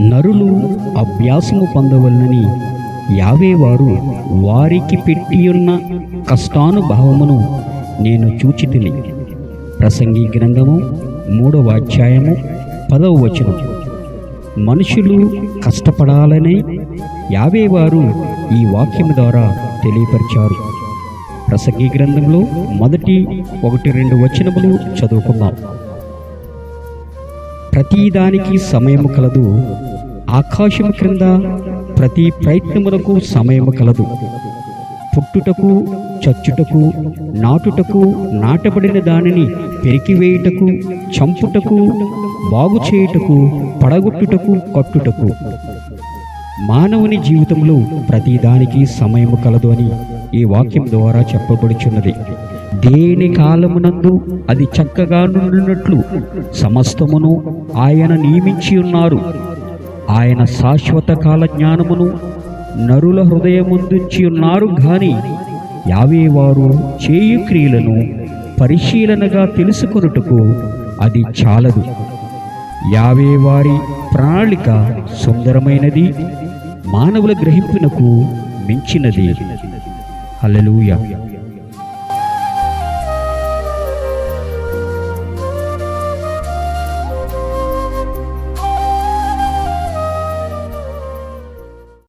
నరులు అభ్యాసము పొందవలనని యావే వారు వారికి పెట్టియున్న కష్టానుభావమును నేను చూచితిని. ప్రసంగి గ్రంథము మూడవ అధ్యాయము పదవ వచనం. మనుషులు కష్టపడాలని యావే వారు ఈ వాక్యం ద్వారా తెలియపరిచారు. ప్రసంగి గ్రంథంలో మొదటి ఒకటి రెండు వచనములు చదువుకుందాం. ప్రతిదానికి సమయము కలదు. ఆకాశము క్రింద ప్రతి ప్రయత్నమునకు సమయము కలదు. పుట్టుటకు చచ్చుటకు నాటుటకు నాటబడిన దానిని పెరికివేయుటకు చంపుటకు బాగు చేయుటకు పడగొట్టుటకు కట్టుటకు. మానవుని జీవితంలో ప్రతిదానికి సమయము కలదు అని ఈ వాక్యం ద్వారా చెప్పబడుచున్నది. దేని కాలమునందు అది చక్కగా నుండినట్లు సమస్తమును ఆయన నియమించి ఉన్నారు. ఆయన శాశ్వత కాల జ్ఞానమును నరుల హృదయముందుంచి ఉన్నారు గాని యావే వారు చేయు క్రియలను పరిశీలనగా తెలుసుకొనుటకు అది చాలదు. యావే వారి ప్రణాళిక సుందరమైనది మానవుల గ్రహింపునకు మించినది. అలలుయా